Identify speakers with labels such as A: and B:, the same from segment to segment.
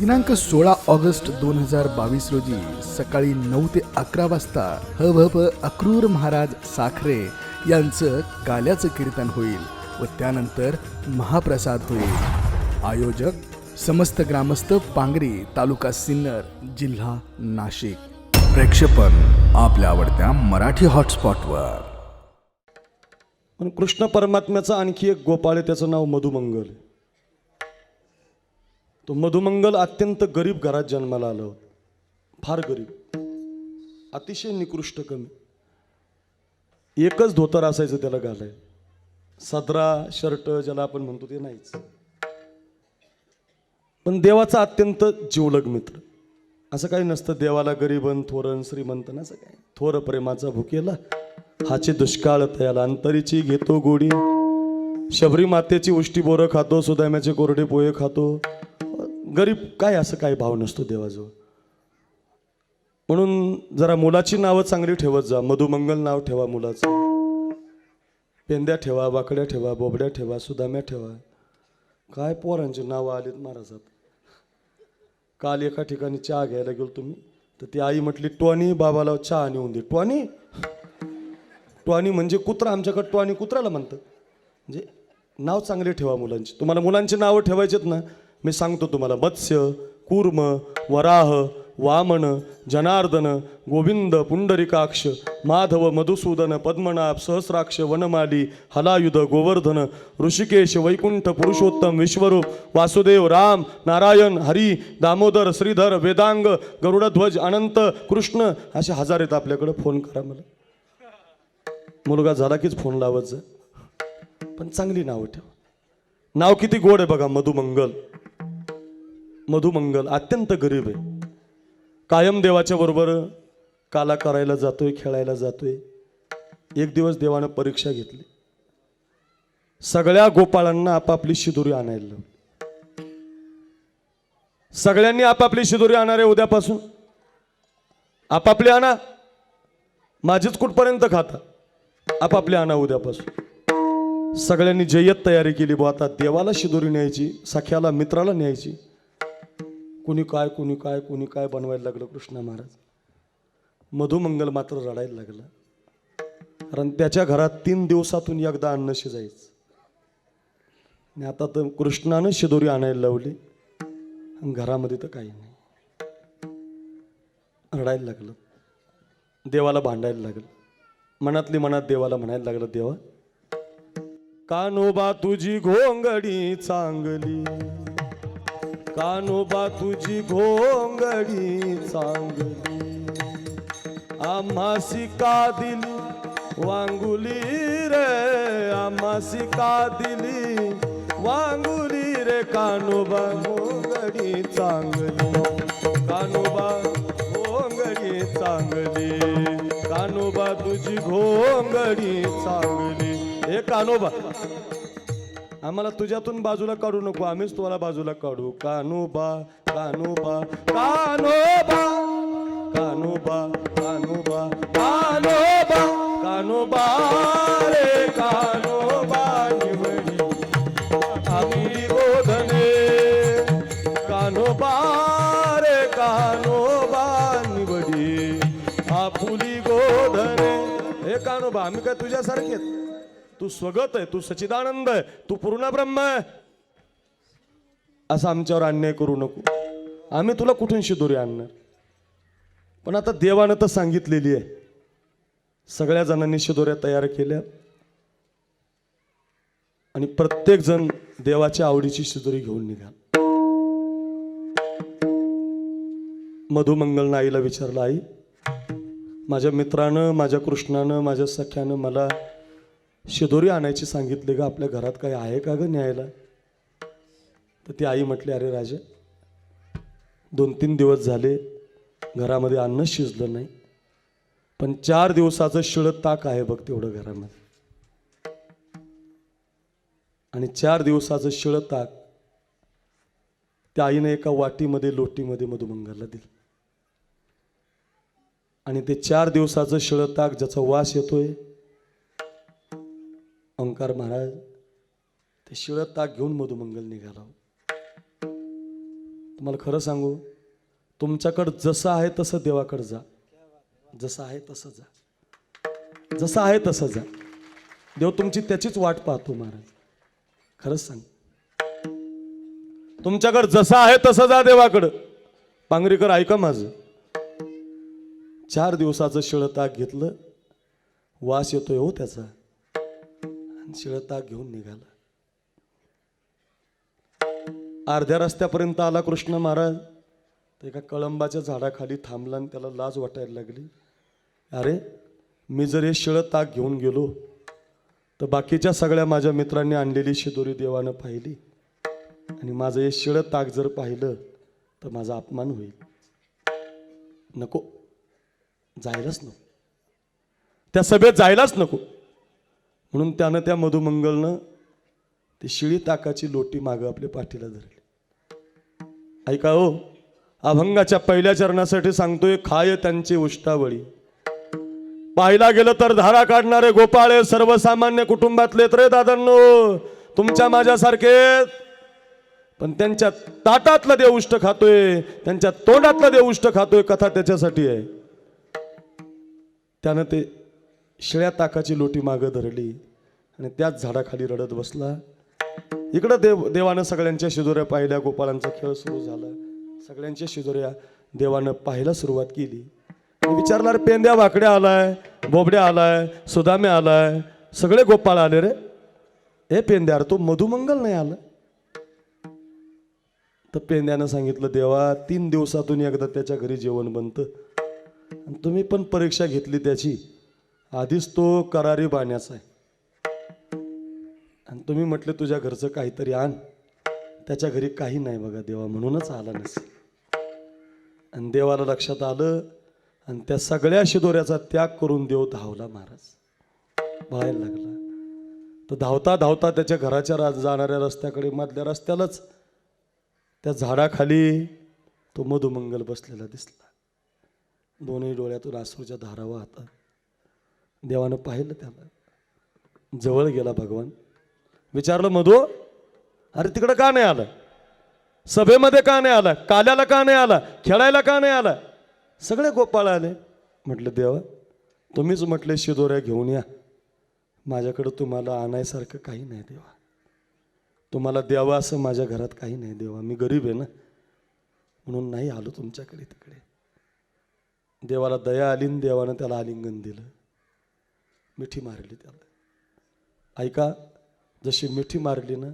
A: दिनांक सोळा ऑगस्ट दोन हजार बावीस रोजी सकाळी नऊ ते अकरा वाजता ह भ प अक्रूर महाराज साखरे यांचं काल्याचं कीर्तन होईल व त्यानंतर महाप्रसाद होईल. आयोजक समस्त ग्रामस्थ पांगरी तालुका सिन्नर जिल्हा नाशिक. प्रेक्षेपण आपल्या आवडत्या मराठी हॉटस्पॉटवर.
B: पण कृष्ण परमात्म्याचं आणखी एक गोपाळ आहे त्याचं नाव मधुमंगल. आहे. तो मधुमंगल अत्यंत गरीब घरात जन्माला आलं होतं. फार गरीब. अतिशय निकृष्ट कमी. एकच धोतर असायचं त्याला घालाय सदरा शर्ट ज्याला आपण म्हणतो ते नाहीच. पण देवाचा अत्यंत जिवलग मित्र. असं काही नसतं देवाला गरीबन थोरन श्रीमंत असं काय थोर प्रेमाचा भुकेला. हाचे दुष्काळ तयाला. अंतरीची घेतो गोडी. शबरी मातेची उष्टी बोरं खातो सुदाम्याचे कोरडे पोहे खातो. गरीब काय असं काही भाव नसतो देवाजवळ? म्हणून जरा मुलाची नावं चांगली ठेवत जा. मधुमंगल नाव ठेवा मुलाचं. पेंद्या ठेवा वाकड्या ठेवा बोबड्या ठेवा सुदाम्या ठेवा. काय पोरांची नावं आलीत महाराजात? काल एका ठिकाणी चहा घ्यायला गेलो तुम्ही तर ती आई म्हटली टॉनी बाबाला चहा नेऊन दे. टॉनी? टॉनी म्हणजे कुत्रा? आमच्याकडे टॉनी कुत्र्याला म्हणतं. म्हणजे नाव चांगले ठेवा मुलांची. तुम्हाला मुलांची नावं ठेवायचेत ना मी सांगतो तुम्हाला मत्स्य कूर्म वराह वामन जनार्दन गोविंद पुंडरिकाक्ष माधव मधुसूदन पद्मनाभ सहस्राक्ष वनमाली हलायुध गोवर्धन ऋषिकेश वैकुंठ पुरुषोत्तम विश्वरूप वासुदेव राम नारायण हरी दामोदर श्रीधर वेदांग गरुडध्वज अनंत कृष्ण असे हजार आहेत आपल्याकडे. फोन करा मला. मुलगा झाला कीच फोन लावत जा पण चांगली नावं ठेवा. नाव किती गोड आहे बघा मधुमंगल. मधुमंगल अत्यंत गरीब आहे. कायम देवाच्या बरोबर काला करायला जातोय खेळायला जातोय. एक दिवस देवानं परीक्षा घेतली. सगळ्या गोपाळांना आपापली शिदुरी आणायला लावली. सगळ्यांनी आपापली शिदुरी आणणारे उद्यापासून. आपापली आणा. माझीच कुठपर्यंत खाता. आपापली आणा उद्यापासून. सगळ्यांनी जय्यत तयारी केली बुवा. आता देवाला शिदुरी न्यायची सख्याला मित्राला न्यायची. कुणी काय कुणी काय कुणी काय बनवायला लागलं कृष्णा महाराज? मधुमंगल मात्र रडायला लागला. कारण त्याच्या घरात तीन दिवसातून एकदा अन्न शिजायचं आणि आता तर कृष्णानं शिदोरी आणायला लावली. आणि घरामध्ये तर काही नाही. रडायला लागलं. देवाला भांडायला लागलं. मनातली मनात देवाला म्हणायला लागलं देवा कानोबा तुझी घोंगडी चांगली. कानोबा तुझी घोंगडी चांगली. आम्हासी का दिली वांगुली रे आम्हासी का दिली वांगुली रे कानोबा घोंगडी चांगली. कानोबा घोंगडी चांगली. कानोबा तुझी घोंगडी चांगली. हे कानोबा आम्हाला तुझ्यातून बाजूला काढू नको आम्हीच तुम्हाला बाजूला काढू. कानोबा कानोबा कानोबा कानोबा कानोबा कानोबा कानोबा रे कानोबा निवडी. आम्ही बोधने कानोबा रे कानोबा निवडी. आपुली गोधने हे कानोबा आम्ही काय तुझ्यासारखे आहेत? तू स्वगत आहे तू सचिदानंद आहे तू पूर्ण ब्रह्म आहे. असं आमच्यावर अन्याय करू नको. आम्ही तुला कुठून शिदोरी आणणार? पण आता देवानं तर सांगितलेली आहे. सगळ्या जणांनी शिदोऱ्या तयार केल्या. आणि प्रत्येक जण देवाच्या आवडीची शिदोरी घेऊन निघाल. मधुमंगल आईला विचारलं आई माझ्या मित्रानं माझ्या कृष्णानं माझ्या सख्यानं मला शिदोरी आणायची सांगितली ग आपल्या घरात काही आहे का गं न्यायला? तर ती आई म्हटली अरे राजा दोन तीन दिवस झाले घरामध्ये अन्न शिजलं नाही पण चार दिवसाचं शिळं ताक आहे बघ तेवढं घरामध्ये. आणि चार दिवसाचं शिळं ताक त्या आईने एका वाटीमध्ये लोटीमध्ये मधुमंगाला दिलं. आणि ते चार दिवसाचं शिळं ताक ज्याचा वास येतोय ओंकार महाराज ते शिळं ताक घेऊन मधुमंगल निघाला. तुम्हाला खरं सांगू तुमच्याकडं जसं आहे तसं देवाकडं जा. जसं आहे तसं जा. जसं आहे तसं जा. देव तुमची त्याचीच वाट पाहतो महाराज. खरंच सांग. तुमच्याकडं जसं आहे तसं जा देवाकडं. पांगरीकर ऐका माझं. चार दिवसाचं शिळं ताक घेतलं वास येतोय हो त्याचा. आणि ताक घेऊन निघाला. अर्ध्या रस्त्यापर्यंत आला कृष्ण महाराज. तर एका कळंबाच्या झाडाखाली थांबला आणि त्याला लाज वाटायला लागली. अरे मी जर हे शिळं ताक घेऊन गेलो तर बाकीच्या सगळ्या माझ्या मित्रांनी आणलेली शिदोरी देवानं पाहिली. आणि माझं हे शिळं ताक जर पाहिलं तर माझा अपमान होईल. नको. जायलाच नको. त्या सभेत जायलाच नको. म्हणून त्यानं त्या मधुमंगलनं ती शिळी ताकाची लोटी मागं आपल्या पाठीला धरली. ऐका हो अभंगाच्या पहिल्या चरणासाठी सांगतोय खाय त्यांची उष्टावळी. पाहिला गेलं तर धारा काढणारे गोपाळे सर्वसामान्य कुटुंबातले रे दादांनो तुमच्या माझ्यासारखे पण त्यांच्या ताटातलं देव उष्ट खातोय त्यांच्या तोंडातलं देव उष्ट खातोय कथा त्याच्यासाठी आहे. त्यानं ते शिळ्या ताकाची लोटी मागं धरली आणि त्याच झाडाखाली रडत बसला. इकडं देव देवानं सगळ्यांच्या शिजोऱ्या पाहिल्या. गोपाळांचा खेळ सुरू झाला. सगळ्यांच्या शिजोऱ्या देवानं पाहायला सुरुवात केली. विचारणार पेंद्या वाकड्या आलाय बोबड्या आलाय सुदाम्या आलाय सगळे गोपाळ आले रे. हे पेंद्यार तो मधुमंगल नाही आला. तर पेंद्यानं सांगितलं देवा तीन दिवसातून एकदा त्याच्या घरी जेवण बनतं. आणि तुम्ही पण परीक्षा घेतली त्याची. आधीच तो करारी बाण्याचा आहे. आणि तुम्ही म्हटले तुझ्या घरचं काहीतरी आण. त्याच्या घरी काही नाही बघा देवा म्हणूनच आला नसेल. आणि देवाला लक्षात आलं आणि त्या सगळ्या शिदोऱ्याचा त्याग करून देव धावला महाराज. बाहेर लागला. तर धावता धावता त्याच्या घराच्या रा- जाणाऱ्या रस्त्याकडे मधल्या रस्त्यालाच त्या झाडाखाली तो मधुमंगल बसलेला दिसला. दोन्ही डोळ्यातून आसूच्या धारा वाहतात देवानं पाहिलं त्याला. जवळ गेला भगवान. विचारलं मधू अरे तिकडं का नाही आलं? सभेमध्ये का नाही आला? काल्याला का नाही आला? खेळायला का नाही आला? सगळे गोपाळ आले. म्हटलं देवा तुम्हीच म्हटले शिदोऱ्या घेऊन या. माझ्याकडं तुम्हाला आणायसारखं काही नाही देवा. तुम्हाला द्यावं असं माझ्या घरात काही नाही देवा. मी गरीब आहे ना. म्हणून नाही आलो तुमच्याकडे तिकडे. देवाला दया आली देवानं त्याला आलिंगन दिलं. मिठी मारली त्याला. ऐका जशी मिठी मारली ना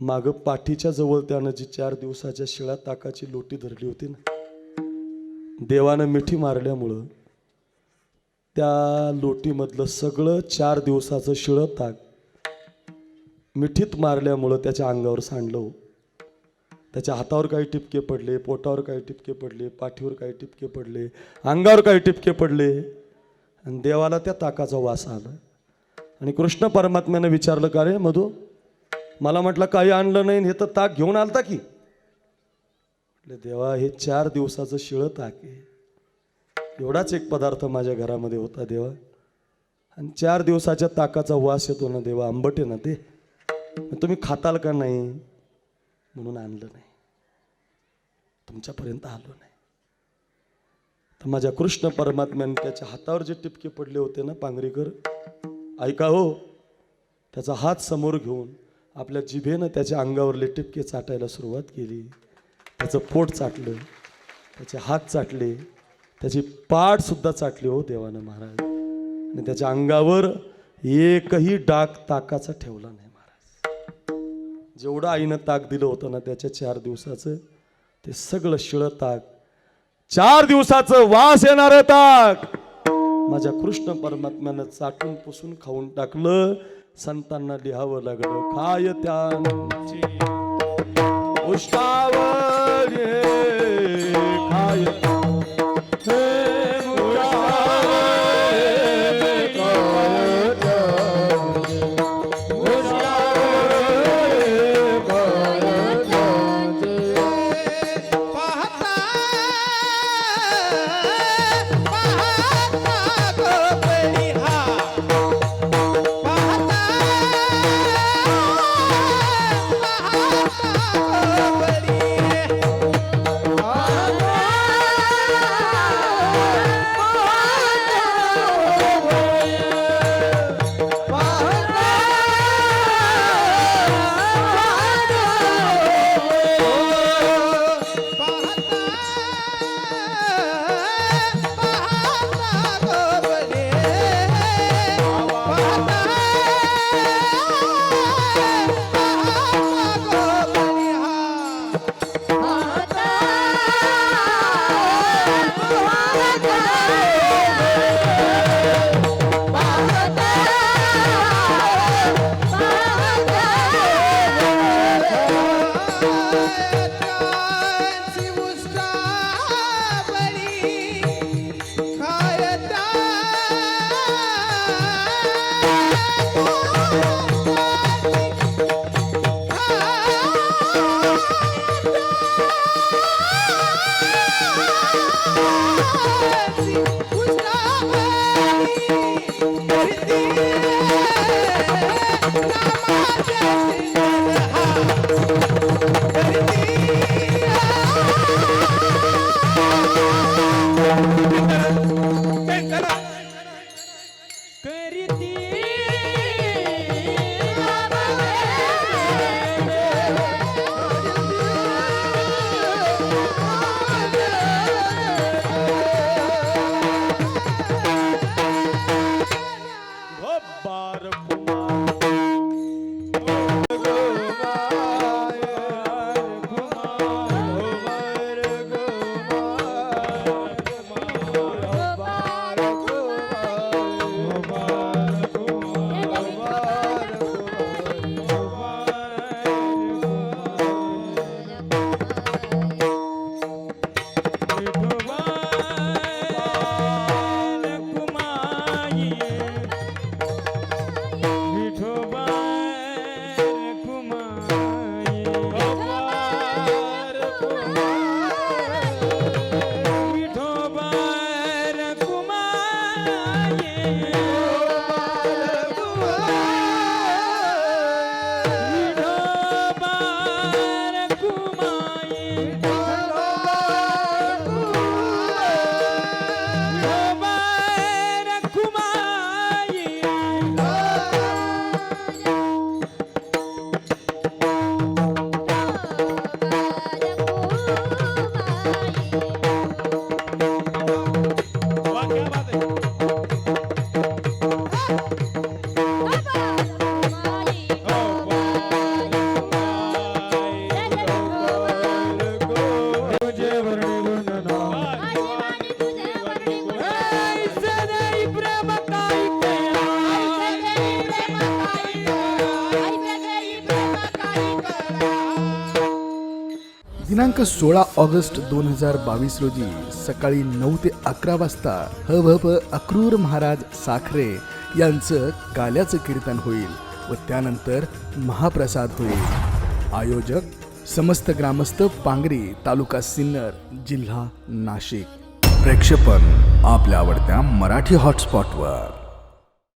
B: मागं पाठीच्या जवळ त्यानं जी चार दिवसाच्या शिळा ताकाची लोटी धरली होती ना देवानं मिठी मारल्यामुळं त्या लोटीमधलं सगळं चार दिवसाचं शिळं ताक मिठीत मारल्यामुळं त्याच्या अंगावर सांडलं हो. त्याच्या हातावर काही टिपके पडले पोटावर काही टिपके पडले पाठीवर काही टिपके पडले अंगावर काही टिपके पडले. आणि देवाला त्या ताकाचा वास आला. आणि कृष्ण परमात्म्यानं विचारलं का रे मधू मला म्हटलं काही आणलं नाही हे तर ताक घेऊन आलता की? म्हटलं देवा हे चार दिवसाचं शिळं ताक आहे. एवढाच एक पदार्थ माझ्या घरामध्ये होता देवा. आणि चार दिवसाच्या ताकाचा वास येतो ना देवा आंबट आहे ना ते. तुम्ही खाताल का नाही? म्हणून आणलं नाही. तुमच्यापर्यंत आलो नाही. तर माझ्या कृष्ण परमात्म्याने त्याच्या हातावर जे टिपके पडले होते ना पांगरीकर ऐका हो त्याचा हात समोर घेऊन आपल्या जिभेनं त्याच्या अंगावरले टिपके चाटायला सुरुवात केली. त्याचं पोट चाटलं त्याचे हात चाटले त्याची पाठसुद्धा चाटली हो देवानं महाराज. आणि त्याच्या अंगावर एकही डाग ताकाचा ठेवला नाही महाराज. जेवढं आईनं ताक दिलं होतं ना त्याच्या चार दिवसाचं ते सगळं शिळं ताक चार दिवसाचं वास येणार ताक. माझ्या कृष्ण परमात्म्यानं चाटून पुसून खाऊन टाकलं. संतांना लिहावं लागलं. खाय त्यांची
C: yeah.
A: दिनांक सोळा ऑगस्ट दोन हजार बावीस रोजी सकाळी नऊ ते अकरा वाजता हभप अक्रूर महाराज साखरे यांचं काल्याचं कीर्तन होईल व त्यानंतर महाप्रसाद होईल. आयोजक समस्त ग्रामस्थ पांगरी तालुका सिन्नर जिल्हा नाशिक. प्रेक्षेपण आपल्या आवडत्या मराठी हॉटस्पॉटवर